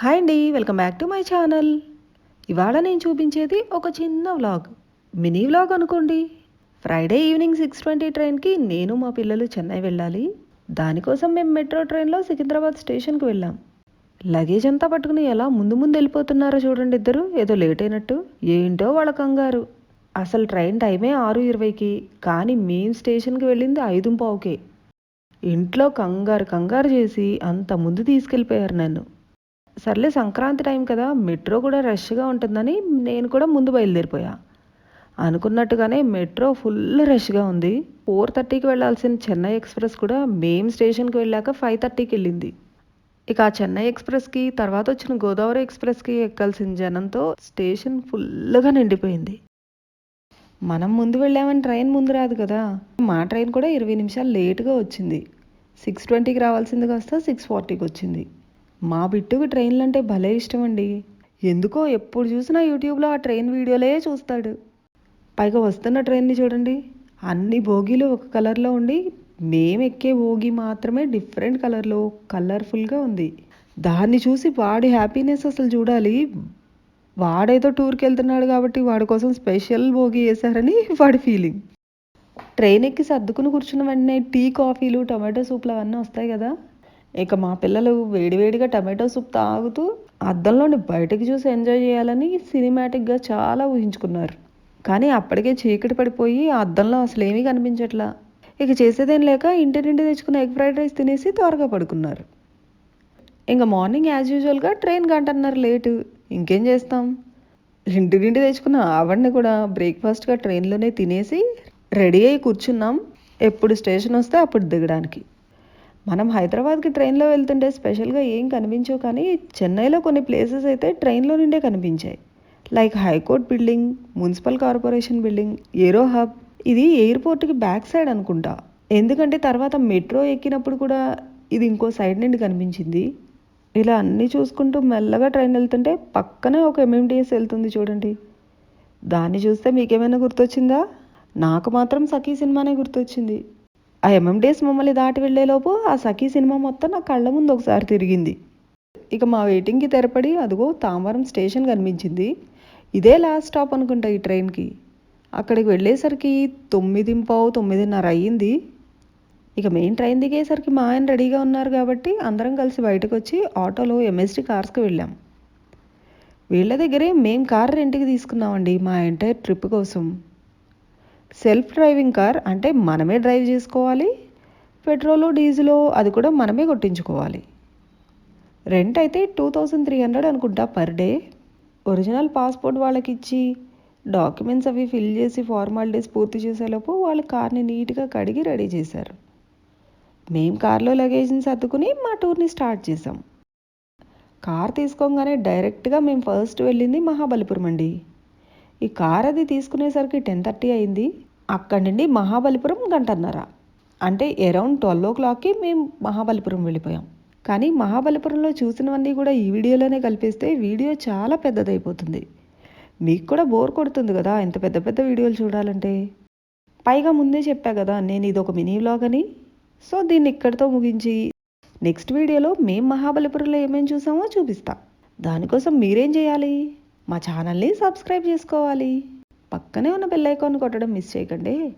Hi అండి welcome back to my channel. ఇవాళ నేను చూపించేది ఒక చిన్న వ్లాగ్. మినీ వ్లాగ్ అనుకోండి. ఫ్రైడే ఈవినింగ్ సిక్స్ ట్వంటీ ట్రైన్కి నేను మా పిల్లలు చెన్నై వెళ్ళాలి. దానికోసం మేము మెట్రో ట్రైన్లో సికింద్రాబాద్ స్టేషన్కి వెళ్ళాం. లగేజ్ అంతా పట్టుకుని ఎలా ముందు ముందు వెళ్ళిపోతున్నారో చూడండి ఇద్దరు. ఏదో లేట్ అయినట్టు. ఏంటో వాళ్ళ కంగారు. అసలు ట్రైన్ టైమే ఆరు ఇరవైకి కానీ మేం స్టేషన్కి వెళ్ళింది ఐదు పావుకే. ఇంట్లో కంగారు కంగారు చేసి అంత ముందు తీసుకెళ్ళిపోయారు నన్ను. సర్లే సంక్రాంతి టైం కదా మెట్రో కూడా రష్గా ఉంటుందని నేను కూడా ముందు బయలుదేరిపోయా. అనుకున్నట్టుగానే మెట్రో ఫుల్ రష్గా ఉంది. ఫోర్ థర్టీకి వెళ్ళాల్సిన చెన్నై ఎక్స్ప్రెస్ కూడా మేం స్టేషన్కి వెళ్ళాక ఫైవ్ థర్టీకి వెళ్ళింది. ఇక ఆ చెన్నై ఎక్స్ప్రెస్కి తర్వాత వచ్చిన గోదావరి ఎక్స్ప్రెస్కి ఎక్కాల్సిన జనంతో స్టేషన్ ఫుల్గా నిండిపోయింది. మనం ముందు వెళ్ళామని ట్రైన్ ముందు రాదు కదా. మా ట్రైన్ కూడా ఇరవై నిమిషాలు లేటుగా వచ్చింది. సిక్స్ ట్వంటీకి రావాల్సింది కాస్త సిక్స్ ఫార్టీకి వచ్చింది. మా బిట్టుకు ట్రైన్లు అంటే భలే ఇష్టం అండి ఎందుకో ఎప్పుడు చూసినా యూట్యూబ్లో ఆ ట్రైన్ వీడియోలే చూస్తాడు. పైగా వస్తున్న ట్రైన్ని చూడండి. అన్ని బోగీలు ఒక కలర్లో ఉండి మేము ఎక్కే భోగి మాత్రమే డిఫరెంట్ కలర్లో కలర్ఫుల్గా ఉంది. దాన్ని చూసి వాడి హ్యాపీనెస్ అసలు చూడాలి. వాడేదో టూర్కి వెళ్తున్నాడు కాబట్టి వాడి కోసం స్పెషల్ భోగి వేశారని వాడి ఫీలింగ్. ట్రైన్ ఎక్కి సర్దుకుని కూర్చున్న వెంటనే టీ కాఫీలు టమాటో సూప్లు అవన్నీ వస్తాయి కదా. ఇక మా పిల్లలు వేడివేడిగా టమాటో సూప్ తాగుతూ అద్దంలోని బయటకు చూసి ఎంజాయ్ చేయాలని సినిమాటిక్గా చాలా ఊహించుకున్నారు. కానీ అప్పటికే చీకటి పడిపోయి అద్దంలో అసలు ఏమీ కనిపించట్లా. ఇక చేసేదేం లేక ఇంటి నుండి తెచ్చుకున్న ఎగ్ ఫ్రైడ్ రైస్ తినేసి త్వరగా పడుకున్నారు. ఇంకా మార్నింగ్ యాజ్ యూజువల్గా ట్రైన్ గంటన్నర లేటు. ఇంకేం చేస్తాం? ఇంటి నుండి తెచ్చుకున్న ఆవిడని కూడా బ్రేక్ఫాస్ట్గా ట్రైన్లోనే తినేసి రెడీ అయి కూర్చున్నాం. ఎప్పుడు స్టేషన్ వస్తే అప్పుడు దిగడానికి. మనం హైదరాబాద్కి ట్రైన్లో వెళ్తుంటే స్పెషల్గా ఏం కనిపించవు కానీ చెన్నైలో కొన్ని ప్లేసెస్ అయితే ట్రైన్లో నుండే కనిపించాయి. Like high court building municipal corporation building aero hub. ఇది ఎయిర్పోర్ట్కి బ్యాక్ సైడ్ అనుకుంటా. ఎందుకంటే తర్వాత మెట్రో ఎక్కినప్పుడు కూడా ఇది ఇంకో సైడ్ నుండి కనిపించింది. ఇలా అన్నీ చూసుకుంటూ మెల్లగా ట్రైన్ వెళ్తుంటే పక్కనే ఒక ఎంఎండిఎస్ వెళ్తుంది చూడండి. దాన్ని చూస్తే మీకేమైనా గుర్తొచ్చిందా? నాకు మాత్రం సఖీ సినిమానే గుర్తొచ్చింది. ఆ ఎంఎండిఎస్ మమ్మల్ని దాటి వెళ్ళేలోపు ఆ సఖీ సినిమా మొత్తం నా కళ్ళ ముందు ఒకసారి తిరిగింది. ఇక మా వెయిటింగ్కి తెరపడి అదిగో తామరం స్టేషన్ కనిపించింది. ఇదే లాస్ట్ స్టాప్ అనుకుంటా ఈ ట్రైన్కి అక్కడికి వెళ్ళేసరికి తొమ్మిది పావు తొమ్మిదిన్నర అయ్యింది. ఇక మెయిన్ ట్రైన్ దిగేసరికి మా ఆయన రెడీగా ఉన్నారు కాబట్టి అందరం కలిసి బయటకు వచ్చి ఆటోలో ఎంఎస్టీ కార్స్కి వెళ్ళాం. వీళ్ళ దగ్గరే మేము కార్ రెంట్కి తీసుకున్నామండి మా ఎంటైర్ ట్రిప్ కోసం. సెల్ఫ్ డ్రైవింగ్ కార్ అంటే మనమే డ్రైవ్ చేసుకోవాలి. పెట్రోలు డీజిలో అది కూడా మనమే కొట్టించుకోవాలి. రెంట్ అయితే టూ థౌజండ్ త్రీ హండ్రెడ్ అనుకుంటా పర్ డే. ఒరిజినల్ పాస్పోర్ట్ వాళ్ళకి ఇచ్చి డాక్యుమెంట్స్ అవి ఫిల్ చేసి ఫార్మాలిటీస్ పూర్తి చేసేలోపు వాళ్ళు కార్ని నీట్గా కడిగి రెడీ చేశారు. మేము కార్లో లగేజ్ని సర్దుకుని మా టూర్ని స్టార్ట్ చేసాం కార్ తీసుకోగానే డైరెక్ట్గా మేము ఫస్ట్ వెళ్ళింది మహాబలిపురం అండి. ఈ కార్ అది తీసుకునేసరికి టెన్ థర్టీ అయింది. అక్కడి నుండి మహాబలిపురం గంటన్నర. అంటే అరౌండ్ ట్వెల్వ్ ఓ క్లాక్కి మేము మహాబలిపురం వెళ్ళిపోయాం. కానీ మహాబలిపురంలో చూసినవన్నీ కూడా ఈ వీడియోలోనే కలిపిస్తే వీడియో చాలా పెద్దదైపోతుంది. మీకు కూడా బోర్ కొడుతుంది కదా ఇంత పెద్ద పెద్ద వీడియోలు చూడాలంటే. పైగా ముందే చెప్పా కదా నేను ఇది ఒక మినీ వ్లాగ్ అని. సో దీన్ని ఇక్కడితో ముగించి నెక్స్ట్ వీడియోలో మేం మహాబలిపురంలో ఏమేమి చూసామో చూపిస్తా. దానికోసం మీరేం చేయాలి? మా ఛానల్ని సబ్స్క్రైబ్ చేసుకోవాలి. పక్కనే ఉన్న బెల్ ఐకాన్ కొట్టడం మిస్ చేయకండి.